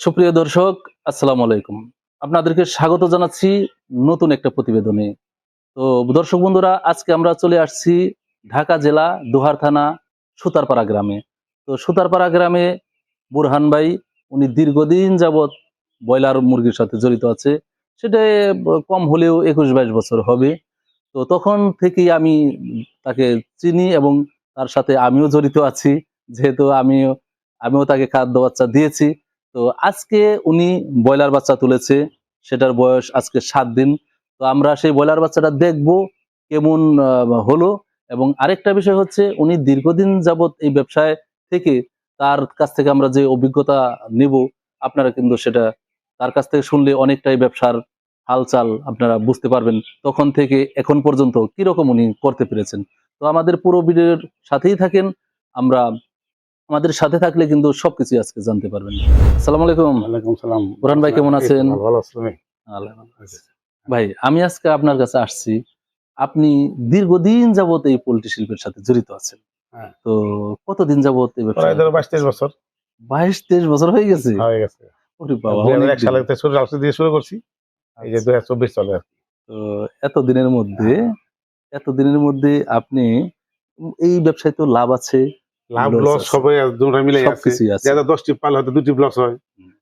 সুপ্রিয় দর্শক, আসসালামু আলাইকুম। আপনাদেরকে স্বাগত জানাচ্ছি নতুন একটা প্রতিবেদনে। তো দর্শক বন্ধুরা, আজকে আমরা চলে আসছি ঢাকা জেলা দোহার থানা সুতারপাড়া গ্রামে। তো সুতারপাড়া গ্রামে বুরহান ভাই, উনি দীর্ঘদিন যাবৎ ব্রয়লার মুরগির সাথে জড়িত আছে। সেটা কম হলেও একুশ বাইশ বছর হবে। তো তখন থেকেই আমি তাকে চিনি এবং তার সাথে আমিও জড়িত আছি। যেহেতু আমিও আমিও তাকে খাদ্য বাচ্চা দিয়েছি। তো আজকে উনি ব্রয়লার বাচ্চা তুলেছে, সেটার বয়স আজকে সাত দিন। তো আমরা সেই ব্রয়লার বাচ্চাটা দেখব কেমন হলো। এবং আরেকটা বিষয় হচ্ছে, উনি দীর্ঘদিন যাবত এই ব্যবসায় থেকে তার কাছ থেকে আমরা যে অভিজ্ঞতা নেব, আপনারা কিন্তু সেটা তার কাছ থেকে শুনলে অনেকটাই ব্যবসার হালচাল আপনারা বুঝতে পারবেন তখন থেকে এখন পর্যন্ত কীরকম উনি করতে পেরেছেন। তো আমাদের পুরো ভিডিওর সাথেই থাকেন, আমরা আমাদের সাথে থাকলে কিন্তু সবকিছু আজকে জানতে পারবেন। সালাম আলাইকুম। ওয়ালাইকুম সালাম। বুরহান ভাই কেমন আছেন? ভালো। ভাই আমি আজকে আপনার কাছে আসছি। আপনি দীর্ঘদিন যাবত এই পোল্ট্রি শিল্পের সাথে জড়িত আছেন। হ্যাঁ। তো কতদিন যাবত এই ব্যবসা বাইশ তেইশ বছর। বাইশ তেইশ বছর হয়ে গেছে? হয়ে গেছে। ওরে বাবা দুই হাজার অনেক এক সালে শুরু দিয়ে শুরু করছি। এই যে দুই হাজার চব্বিশ চলে তো এত দিনের মধ্যে এত দিনের মধ্যে আপনি এই ব্যবসায় তো লাভ আছে। লাভ লস। সবাই দুটো মিলে আছে। দশটি পাল হয়তো দুটি ব্লস হয়।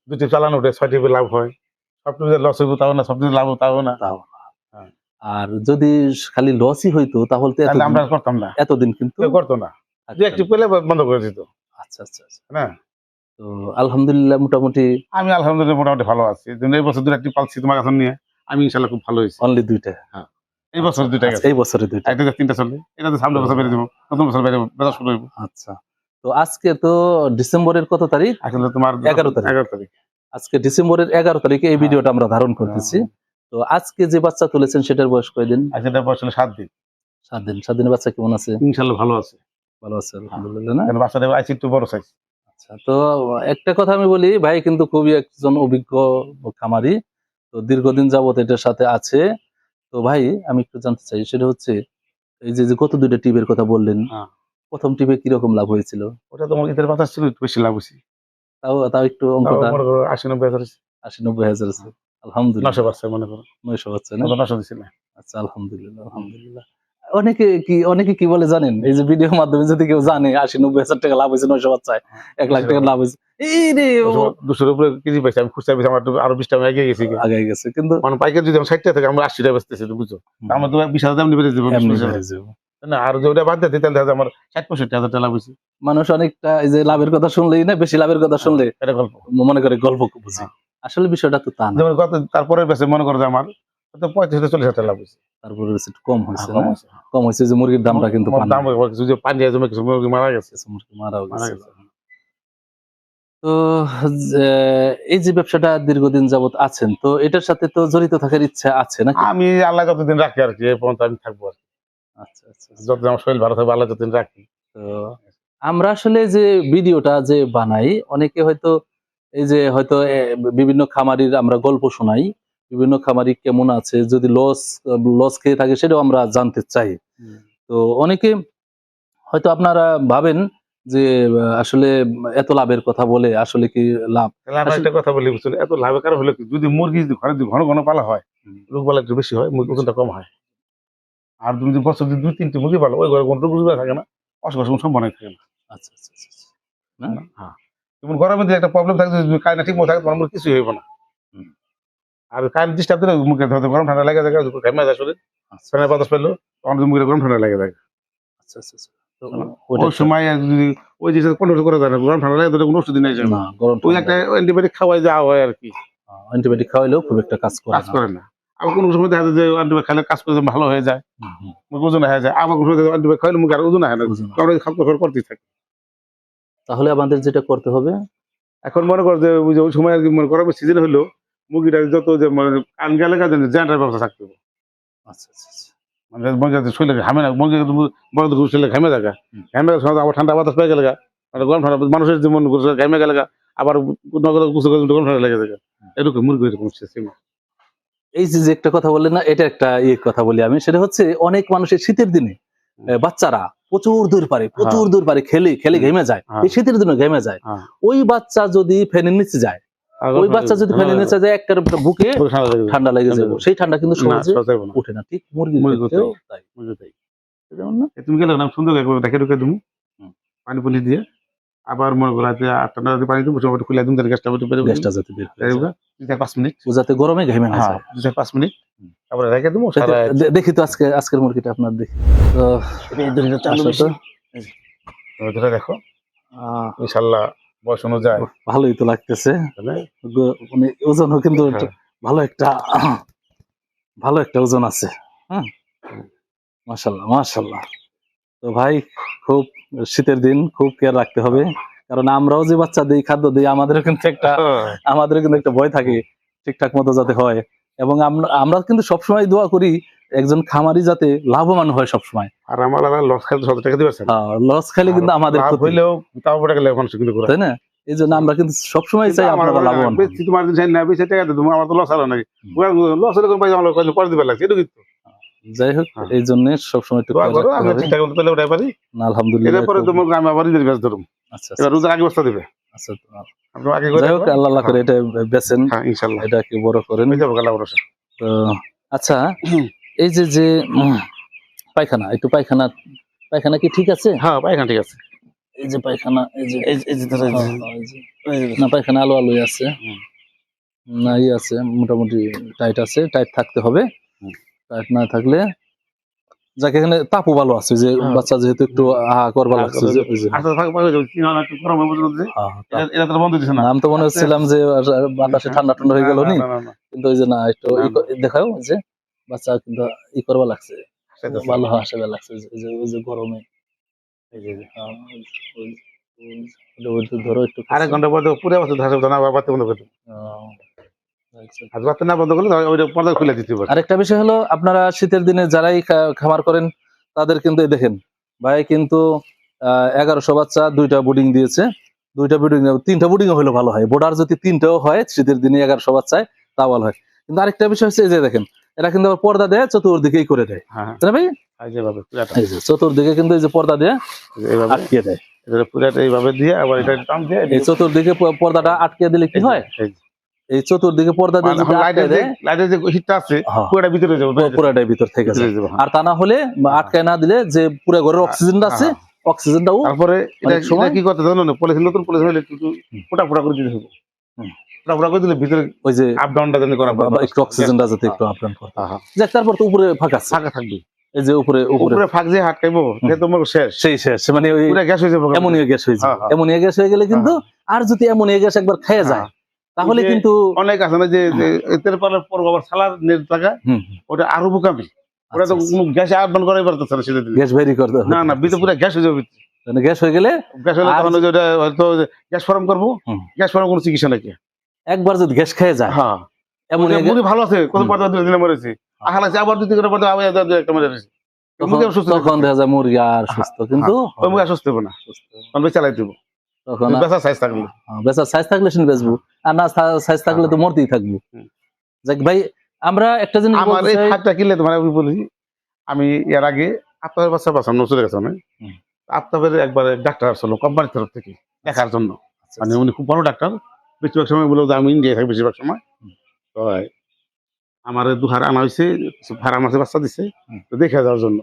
দুটি চালানো উঠে ছয়টি লাভ হয়। সবটি লস হইব তাও না। সবটি লাভ তাও না। তাও না। হ্যাঁ। আর যদি খালি লসই হইতো তাহলে তো আমরা করতাম না। এতদিন কিন্তু করতো না। দু একটি পেলে বন্ধ করে দিত। আচ্ছা আচ্ছা আচ্ছা। না তো আলহামদুলিল্লাহ মোটামুটি আমি আলহামদুলিল্লাহ মোটামুটি ভালো আছি। এই বছর দু একটি পালছি তোমার কাছে নিয়ে। আমি ইনশাল্লাহ খুব ভালো হয়েছি। অনলি দুইটা। এই বছর দুইটা আচ্ছা, এই বছরে দুইটা। তিনটা এটা তো সামনে বছর বেড়ে দেবো নতুন বছর বেড়ে বেড়া শুরু হইব। আচ্ছা তো আজকে তো ডিসেম্বরের কত তারিখ? আসলে তোমার 11 তারিখ। এগারো তারিখ। আজকে ডিসেম্বরের এগারো তারিখে এই হ্যাঁ। ভিডিওটা আমরা ধারণ করতেছি। তো আজকে যে বাচ্চা তুলেছেন সেটার বয়স কয়দিন? তার বয়স হলো সাত দিন। সাত দিন। সাত দিনের বাচ্চা কেমন আছে? ইনশাল্লাহ ভালো আছে। ভালো আছে আলহামদুলিল্লাহ না? বাচ্চাটা আইসি একটু বড় সাইজ আচ্ছা তো একটা কথা আমি বলি ভাই কিন্তু খুবই একজন অভিজ্ঞ খামারি তো দীর্ঘদিন যাবত এটার সাথে আছে। তো ভাই আমি একটু জানতে চাই সেটা হচ্ছে এই যে কত দুইটা টিপের কথা বললেন হ্যাঁ। প্রথম টিপে কীরকম লাভ হয়েছিল? ওটা তোমার ঈদের পাতা ছিল একটু বেশি লাভ হয়েছে। তাও তাও একটু অঙ্কটা? আশি নব্বই হাজার আশি নব্বই হাজার আছে আলহামদুলিল্লাহ নশো পাঁচশো মনে করো। নয়শো বাচ্চা নশো দিছিল আচ্ছা আলহামদুলিল্লাহ আলহামদুলিল্লাহ। অনেকে কি অনেকে কি বলে জানেন? এই যে ভিডিওর মাধ্যমে যদি কেউ জানে আশি নব্বই হাজার টাকা লাভ হয়েছে নয়শো বাচ্চায় এক লাখ টাকা লাভ হয়েছে। এই রে দুশোর উপরে কেজি পাইছি আমি খুচরা বেশি আমার আরও বিশ টাকা এগিয়ে গেছি আগে গেছে কিন্তু মানে পাইকারি যদি আমার ষাট টাকা থেকে আমরা আশি টাকা বেচতেছি তো বুঝছ? আমার তো বিশ হাজার দাম নিবে হয়ে। না আর বাদ দিতে তাহলে আমার ষাট পঁয়ষট্টি হাজার টাকা লাভ হয়েছে। মানুষ অনেকটা এই যে লাভের কথা শুনলেই না বেশি লাভের কথা শুনলে এটা গল্প। মনে করে গল্প বুঝি। আসলে বিষয়টা তো তা যেমন তারপরে মনে করো যে আমার হয়তো পঁয়ত্রিশ থেকে চল্লিশ হাজার লাভ হয়েছে তারপরে কম হয়েছে কম হয়েছে। যে মুরগির দামটা কিন্তু দাম কিছু পানি জমে কিছু মুরগি মারা গেছে মুরগি মারাও গেছে গেছে। তো এই যে ব্যবসাটা দীর্ঘদিন যাবত আছেন তো এটার সাথে তো জড়িত থাকার ইচ্ছা আছে নাকি আমি আল্লাহ যতদিন রাখি আর কি এই পর্যন্ত আমি থাকব আর। আচ্ছা আচ্ছা আচ্ছা। যতদিন আমার শরীর ভালো থাকবে আল্লাহ যতদিন রাখি তো আমরা আসলে যে ভিডিওটা যে বানাই অনেকে হয়তো এই যে হয়তো বিভিন্ন খামারির আমরা গল্প শোনাই বিভিন্ন খামারি কেমন আছে যদি লস লস খেয়ে থাকে সেটাও আমরা জানতে চাই। তো অনেকে হয়তো আপনারা ভাবেন যে আসলে এত লাভের কথা বলে আসলে কি লাভ? আমি একটা কথা বলি বুঝলি এত লাভের কারণ হলো যদি মুরগি যদি ঘরে ঘন ঘন পালা হয় রোগ বালা একটু বেশি হয় মুরগি ওজনটা কম হয়। আর তুমি যদি বছর দুই তিনটে মুরগি পালো ওই ঘরে কোনো রোগ থাকে না অসুখ অসুখ সম্ভাবনা থাকে না। আচ্ছা আচ্ছা আচ্ছা, আচ্ছা। না? হ্যাঁ। যেমন গরমের দিনে একটা প্রবলেম থাকে যদি কারেন্ট ঠিক মতো থাকে তোমার কিছুই হইব না। আর কারেন্ট ডিস্টার্ব দিলে মুখে হয়তো গরম ঠান্ডা লাগে থাকে ঘেমে যায় শরীর। ফ্যানের বাতাস পেল তখন মুখে গরম ঠান্ডা লাগে থাকে আচ্ছা আচ্ছা, আচ্ছা। ওই সময় যদি ওই জিনিস কন্ট্রোল করে যায় না গরম ঠান্ডা লাগে কোনো ওষুধ নেই না না গরম ওই একটা অ্যান্টিবায়োটিক খাওয়াই যাওয়া হয় আর কি। অ্যান্টিবায়োটিক খাওয়াইলেও খুব একটা কাজ করে কাজ করে না। আবার কোনো সময় দেখা যায় যে অ্যান্টিবায়োটিক খাইলে কাজ করে ভালো হয়ে যায়। মুখ ওজন হয়ে যায়। আবার কোনো সময় অ্যান্টিবায়োটিক খাইলে মুখে আর ওজন হয় না। খাদ্য করতেই থাকে। তাহলে আমাদের যেটা করতে হবে এখন মনে কর যে ওই সময় মনে গরমের সিজন হলো মুরগিটা যত যে মানে কান গেলে কাজে জেনারেটার ব্যবস্থা থাকতে হবে আচ্ছা আচ্ছা আচ্ছা। মানে মুরগি শরীরে ঘামে না মুরগি বড় শরীরে ঘামে থাকা ঘামে সময় আবার ঠান্ডা বাতাস পেয়ে গেলে মানে গরম ঠান্ডা মানুষের যেমন ঘামে গেলে আবার নগদ গুছো গরম ঠান্ডা লেগে থাকে এরকম মুরগি এরকম system। এই যে যে একটা কথা বললেন না এটা একটা ইয়ে কথা বলি আমি সেটা হচ্ছে অনেক মানুষের শীতের দিনে বাচ্চারা প্রচুর দূর পারে প্রচুর দূর পারে খেলে খেলে ঘেমে যায় হ্যাঁ। এই শীতের দিনে ঘেমে যায় হ্যাঁ। ওই বাচ্চা যদি ফ্যানের নিচে যায় ওই বাচ্চা যদি ফেলে নিচে যায় একটা বুকে ঠান্ডা লেগে যাবে। সেই ঠান্ডা কিন্তু সহজে যাবে না। উঠে না ঠিক? মুরগি ক্ষেত্রেও তাই। তাই। তুমি গেলে না সুন্দর করে দেখে ঢুকে দিমু হুম। পানি পুলি দিয়ে। আবার মনে করো রাতে আটটা নয়টা পানি দিব সময় খুলে দিন তার গ্যাসটা বের করে গ্যাসটা যাতে বের হয়ে। দুই থেকে পাঁচ মিনিট। ও যাতে গরমে ঘেমে না হ্যাঁ যায়। দুই থেকে পাঁচ মিনিট। তারপরে রেখে দেবো তো, দেখি তো আজকে আজকের মুরগিটা আপনার দেখি। তো আসো তো। ধরে দেখো। আহ, ইনশাল্লাহ ভালোই তো লাগতেছে। মানে ওজনও কিন্তু হ্যাঁ। ভালো একটা ভালো একটা ওজন আছে। হ্যাঁ? তো ভাই খুব শীতের দিন খুব কেয়ার রাখতে হবে। কারণ আমরাও যে বাচ্চা দিই খাদ্য দিই আমাদেরও কিন্তু একটা আমাদের কিন্তু একটা ভয় থাকে ঠিকঠাক মতো যাতে হয়। এবং আমরা আমরা কিন্তু সবসময় দোয়া করি একজন খামারি যাতে লাভবান হয় সবসময়। আর আমার আবার লস খাইতে সত টাকা দিবে লস খাইলে কিন্তু আমাদের লাভ হইলেও তাও টাকা লেগে মানুষ কিন্তু তাই না? এই জন্য আমরা কিন্তু সবসময় চাই আমার আপনারা লাভবান বেশি তোমার দিন চাই না বেশি টাকা আমার তো লস হলো নাকি? লস হলে কোনো পাই আমার পরে দিবে লাগছে এটা কিন্তু যাই হোক হ্যাঁ। এই জন্য সবসময় একটু দোয়া খেয়াল করো আমি ঠিকঠাক মতো পেলে ওটাই পারি। না, আলহামদুলিল্লাহ এরপরে তোমার আমি আবার ব্যাস ধরুম আচ্ছা এবার আচ্ছা, রোজার আগে বস্তা দিবে। আচ্ছা, আগে যাই হোক আল্লাহ আল্লাহ করে এটা বেছেন। হ্যাঁ ইনশাল্লাহ এটাকে বড় করেন। হয়ে আচ্ছা। এই যে যে পায়খানা একটু পায়খানা পায়খানা কি ঠিক আছে? হ্যাঁ পায়খানা ঠিক আছে। এই যে পায়খানা এই যে এই যে হ্যাঁ, হ্যাঁ, না পায়খানা আলো আলোই আছে। না ইয়ে আছে মোটামুটি টাইট আছে টাইট থাকতে হবে। টাইট না থাকলে যাকে এখানে তাপও ভালো আছে যে হ্যাঁ। বাচ্চা যেহেতু একটু আহা করবা লাগছে করবে। যে- ওই যে- আচ্ছা হয়ে হ্যাঁ, তা- আমি মনে হচ্ছিলাম যে বাতাসে ঠান্ডা ঠান্ডা হয়ে গেল নি কিন্তু ওই যে না একটু ই দেখাও যে। বাচ্চা কিন্তু ই করবা লাগছে। ভালো হাসবে লাগছে। ওই যে- ওই যে গরমে। ধরো একটু আরেক ঘণ্টা পরে পুরো বছর ধাসে না আবার বন্ধ করে দেবো। আহ, আচ্ছা। না বন্ধ করলে পর্দা খুলে দিতে পারে আরেকটা বিষয় হলো আপনারা শীতের দিনে যারাই খামার করেন তাদের কিন্তু দেখেন ভাই কিন্তু এগারোশো বাচ্চা দুইটা বোর্ডিং দিয়েছে। দুইটা বোর্ডিং তিনটা বোর্ডিং হলে ভালো হয়। বোর্ডার যদি তিনটাও হয় শীতের দিনে এগারোশো বাচ্চায় তা ভালো হয়। কিন্তু আরেকটা বিষয় হচ্ছে এই যে দেখেন এটা কিন্তু আবার পর্দা দেয় চতুর্দিকেই করে দেয় হ্যাঁ তাই ভাই চতুর্দিকে কিন্তু এই যে পর্দা দিয়ে আটকে দেয় পুরাটা এইভাবে দিয়ে আবার এটা টান দিয়ে এই চতুর্দিকে পর্দাটা আটকে দিলে কি হয় এই চতুর্দিকে পর্দা দিয়ে মানে যদি আটকে দেয় লাইটের যে হিটটা আছে হ্যাঁ, পুরাটা ভিতরে যাবে ভিতর থেকে যাবে, হ্যাঁ। আর তা না হলে বা আটকায় না দিলে যে পুরো ঘরের অক্সিজেনটা আছে হ্যাঁ। অক্সিজেনটাও তারপরে এটা অনেক কি করতে জানো না পলিথিন নতুন পলিথিন হলে একটু ফোটা ফোটা করে দিতে হবে করে দিলে ভিতরে ওই যে আপ ডাউনটা যেন করা একটু অক্সিজেনটা যাতে একটু আপ ডাউন করে। যাক তারপর তো উপরে ফাঁকা আছে। ফাঁকা থাকবে। এই যে উপরে উপরে। ফাঁক যে সে তোমার শেষ। সেই শেষ মানে ওই গ্যাস হয়ে যাবে অ্যামোনিয়া গ্যাস যায়। অ্যামোনিয়া গ্যাস গেলে কিন্তু আর যদি অ্যামোনিয়া গ্যাস একবার খেয়ে যায়। তাহলে কিন্তু অনেক আছে না যে তেল পালার পর আবার সালার নেট থাকা ওটা আরও বোকামি। ওটা তো আচ্ছা, গ্যাসে ডাউন করাই পারতেছে না সেটা গ্যাস ভেরি করতে না না ভিতরে পুরো গ্যাস হয়ে যাবে মানে গ্যাস হয়ে গেলে গ্যাস হলে তখন ওটা হয়তো গ্যাস ফর্ম করব গ্যাস ফর্ম কোনো চিকিৎসা নাকি একবার যদি গ্যাস খেয়ে যায় হ্যাঁ। গ্যাস মুড়ি ভালো আছে কত। পর্দা দিলে দিলে মরেছে। আহা লাগছে আবার দুই করে পর্দা আবার একটা মরে গেছে তখন অসুস্থ তখন দেখা যায় মুরগি আর সুস্থ কিন্তু ওই মুখে সুস্থ হবে না। সুস্থ। আমি চালাই দিব। তখন বেসা সাইজ থাকবে হ্যাঁ, বেচার সাইজ থাকলে শুনে বেচবো। আর না সাইজ থাকলে তো মরতেই থাকব। যাক ভাই আমরা একটা জিনিস আমার এই ফাঁকটা কিনলে তোমার আমি বলি আমি এর আগে আপনার বাচ্চা বাচ্চা চলে গেছে আমি। আপনাদের একবার ডাক্তার আসলো কোম্পানির তরফ থেকে দেখার জন্য। আচ্ছা, মানে উনি খুব বড় ডাক্তার। বেশিরভাগ সময় বলে আমি ইন্ডিয়ায় থাকি বেশিরভাগ সময়। তো আমার দুহার আনা হয়েছে ভাড়া মাসে বাচ্চা দিছে তো দেখে যাওয়ার জন্য।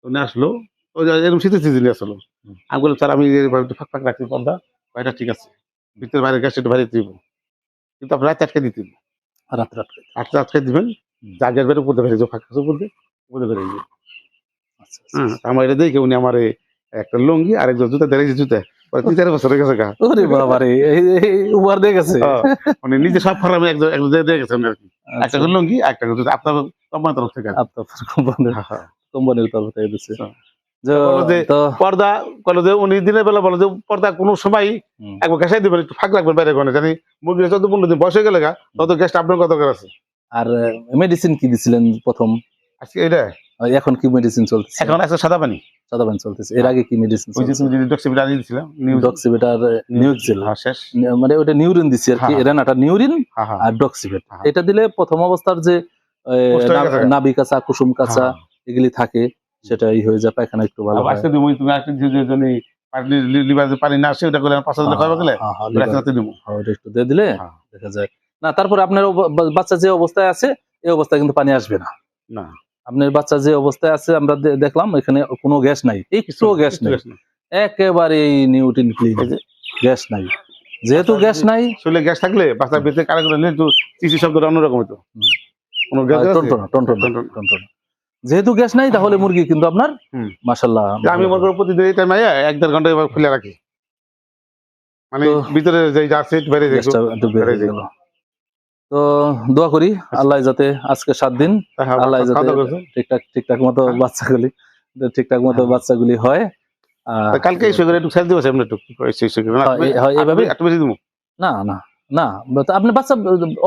তো উনি আসলো। যে এরকম শীতের সিজনে আসলো। আমি বললাম স্যার আমি ফাঁক ফাঁক রাখছি পর্দা বাইরে ঠিক আছে। ভিতরে বাইরে গ্যাস একটু বাইরে দিব। কিন্তু আপনি রাত আটকে দিতেন। রাত রাত করে। আটটা আটকে দিবেন। জাগের বেড়ে উপরে বেড়ে ফাঁকা উপর দিয়ে উপরে বেড়ে যাবে আচ্ছা, আচ্ছা, হ্যাঁ আমার এটা দেখে উনি আমার একটা লুঙ্গি আর একজন জুতা দেড় জুতা তিন চার বছর হয়ে গেছে গা। ওরে বাবা রে এই- এই দিয়ে গেছে। মানে নিজে সব ফার্মে একজন একজন দিয়ে দিয়ে আর কি। একটা করে লুঙ্গি একটা করে আপনার কোম্পানির তরফ থেকে আপনার কোম্পানির। কোম্পানির তরফ থেকে দিচ্ছে। যে- বলো যে- তো পর্দা বলো যে উনি দিনের বেলা বলো যে পর্দা কোনো সময়। একবার গ্যাসাই দিবেন একটু ফাঁক রাখবেন বাইরে কোনে জানি মুরগির চোদ্দ পনেরো দিন বয়স হয়ে গেলে তত গ্যাসটা আপনার কত আছে? আর মেডিসিন কি দিছিলেন প্রথম? আজকে এটা এখন কি মেডিসিন চলতেছে? এখন আছে সাদা পানি? সাদা পানি চলতেছে। এর আগে কি মেডিসিন ওই যে তুমি যে ডক্সিবিটা আনিয়ে দিয়েছিলাম ডক্সিবেটার নিউক্সিল হ্যাঁ শেষ। মানে ওটা নিউরিন দিছি আর কি। হ্যাঁ। রেনাটা নিউরিন হ্যাঁ হ্যাঁ। আর ডক্সিবেট হ্যাঁ। এটা দিলে প্রথম অবস্থার যে হয়ে। নাভি কাঁচা কুসুম কাঁচা হ্যাঁ। এগুলি থাকে সেটাই হয়ে যায় পায়খানা একটু ভালো আজকে তুমি তুমি একটা যে জন্য পানি লিভার যে পানি না আসে ওটা করে পাঁচ হাজার খাওয়া গেলে হ্যাঁ, হ্যাঁ, হ্যাঁ, একটু দিয়ে দিলে হ্যাঁ। দেখা যায়। না তারপরে আপনার বাচ্চা যে অবস্থায় আছে এই অবস্থায় কিন্তু পানি আসবে না। না। আপনার বাচ্চা যে অবস্থায় আছে আমরা দেখলাম এখানে কোনো গ্যাস নাই। একটুও গ্যাস নেই। একেবারে নিউটিন ক্লিন গ্যাস নাই। যেহেতু গ্যাস নাই শরীরে গ্যাস থাকলে বাচ্চা পেতে কারা করে নিলে একটু চিচি শব্দটা অন্যরকম হতো। কোনো গ্যাস যেহেতু গ্যাস নাই তাহলে মুরগি কিন্তু আপনার হুম। মাসাল্লাহ আমি মনে করি প্রতিদিন এই টাইমে এক দেড় ঘণ্টা খুলে রাখি। মানে ভিতরে যে যা সেট বেড়ে যায় তো দোয়া করি আল্লাহ যাতে আজকে সাত দিন আল্লাহ যাতে খাওয়া দাওয়া করছে ঠিকঠাক ঠিকঠাক মতো হ্যাঁ। বাচ্চাগুলি ঠিকঠাক মতো হ্যাঁ। বাচ্চাগুলি হয়। কালকে একটু একটু না, হয়, হয়, না না আপনি বাচ্চা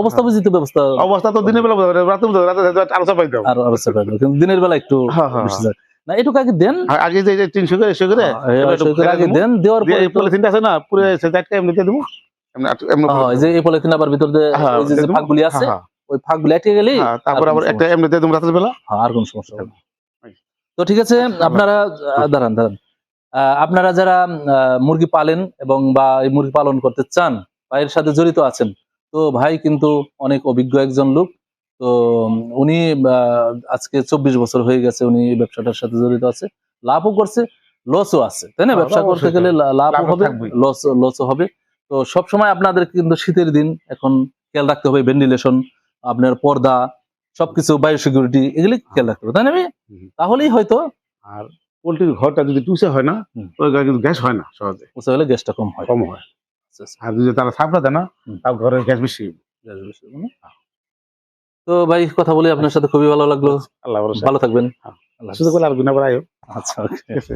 অবস্থা বুঝিত ব্যবস্থা অবস্থা তো দিনের বেলা বোঝা যাবে, রাতে বোঝা যাবে, রাতে আলোচনা পাই দাও। আর অবস্থা পাইবে কিন্তু দিনের বেলা একটু হ্যাঁ, হ্যাঁ, বেশি যায়। না এটুকু আগে দেন। আগে যে তিনশো করে এসে করে হ্যাঁ, এবার একটু সেগুলো আগে দেন দেওয়ার পরে পলিথিনটা আছে না পুরো সেটা দেবো। এমনি আট- এমনি এই যে এই পলিথিন আবার ভিতর দিয়ে যে যে দিয়ে দেবো। ফাঁকগুলি আছে ওই ফাঁকগুলি আটকে গেলেই তারপর আবার একটা এমনি দিয়ে দেবো রাতের বেলা? আর কোন সমস্যা হবে তো ঠিক আছে আপনারা দাঁড়ান দাঁড়ান। আপনারা যারা মুরগি পালেন এবং বা মুরগি পালন করতে চান বা এর সাথে জড়িত আছেন তো ভাই কিন্তু অনেক অভিজ্ঞ একজন লোক। তো উনি আজকে চব্বিশ বছর হয়ে গেছে উনি এই ব্যবসাটার সাথে জড়িত আছে। লাভও করছে লসও আছে। তাই না? হ্যাঁ, ব্যবসা করতে গেলে লাভও লাভ হবে লস লসও হবে। তো সব সময় আপনাদের কিন্তু শীতের দিন এখন খেয়াল রাখতে হবে ভেন্টিলেশন আপনার পর্দা সবকিছু বায়ো সিকিউরিটি এগুলি খেয়াল রাখতে হবে তাই না তাহলেই হয়তো আর পোল্ট্রির ঘরটা যদি টুসে হয় না ওই ঘরে কিন্তু গ্যাস হয় না সহজে। উঁচু হলে গ্যাসটা কম হয়। কম হয়। আচ্ছা, আচ্ছা। আর যদি তারা সাপড়া দেয় না তার ঘরে গ্যাস বেশি। গ্যাস বেশি তো ভাই কথা বলে আপনার সাথে খুবই ভালো লাগল। আল্লাহ ভালো থাকবেন। হ্যাঁ। আল্লাহ শুধু করে আর গুণা আয়ো আচ্ছা ঠিক আছে।